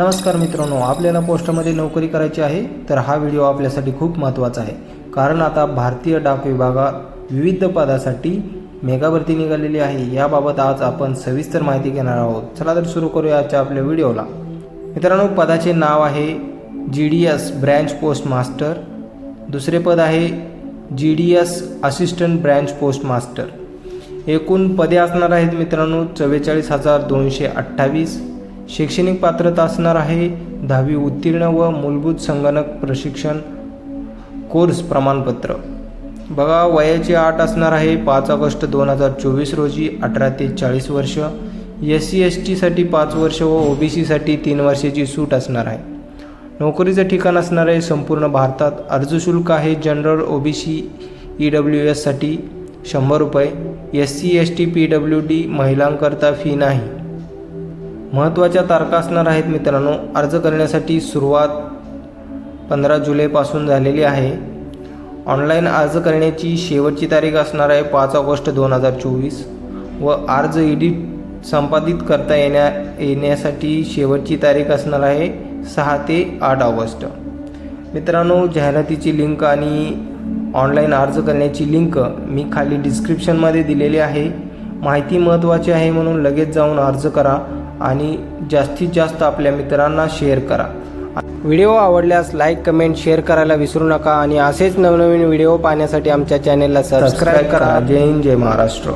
नमस्कार मित्रांनो आपल्याला पोस्टामध्ये नोकरी करायची आहे तर हा व्हिडिओ आपल्यासाठी खूप महत्त्वाचा आहे. कारण आता भारतीय डाक विभागात विविध पदासाठी मेगा भरती निघालेली आहे. याबाबत आज आपण सविस्तर माहिती घेणार आहोत. चला तर सुरू करूया आजच्या आपल्या व्हिडिओला. मित्रांनो पदाचे नाव आहे G D S branch post master. दुसरे पद आहे G D S assistant branch post master. एकूण पदे असणार आहेत मित्रांनो चव्वेचाळीस हजार दोनशे अठ्ठावीस. शैक्षणिक पात्रता असणार आहे. दहावी उत्तीर्ण व मूलभूत संगणक प्रशिक्षण कोर्स प्रमाणपत्र. बघा वयाची आठ असणार आहे. पाच ऑगस्ट दोन हजार चोवीस रोजी अठरा ते चाळीस वर्ष. एस सी एस टीसाठी पाच वर्ष व ओ बी सीसाठी तीन वर्षाची सूट असणार आहे. नोकरीचं ठिकाण असणार आहे संपूर्ण भारतात. अर्ज शुल्क आहे general O B C E W एससाठी शंभर रुपये. S C S T P W D महिलांकरता fee नाही. महत्त्वाच्या तारखा असणार आहेत मित्रांनो. अर्ज करण्यासाठी सुरुवात पंधरा जुलैपासून झालेली आहे. ऑनलाईन अर्ज करण्याची शेवटची तारीख असणार आहे पाच ऑगस्ट दोन हजार चोवीस व अर्ज एडिट संपादित करता येण्या येण्यासाठी शेवटची तारीख असणार आहे सहा ते आठ ऑगस्ट. मित्रांनो जाहिरातीची लिंक आणि ऑनलाईन अर्ज करण्याची लिंक मी खाली डिस्क्रिप्शनमध्ये दिलेली आहे. माहिती महत्त्वाची आहे म्हणून लगेच जाऊन अर्ज करा. आणि जास्तीत जास्त आपल्या मित्रांना शेअर करा. व्हिडिओ आवडल्यास लाईक कमेंट शेअर करायला विसरू नका आणि असेच नवनवीन व्हिडिओ पाहण्यासाठी आमच्या चॅनेलला सबस्क्राईब करा. जय हिंद जय महाराष्ट्र.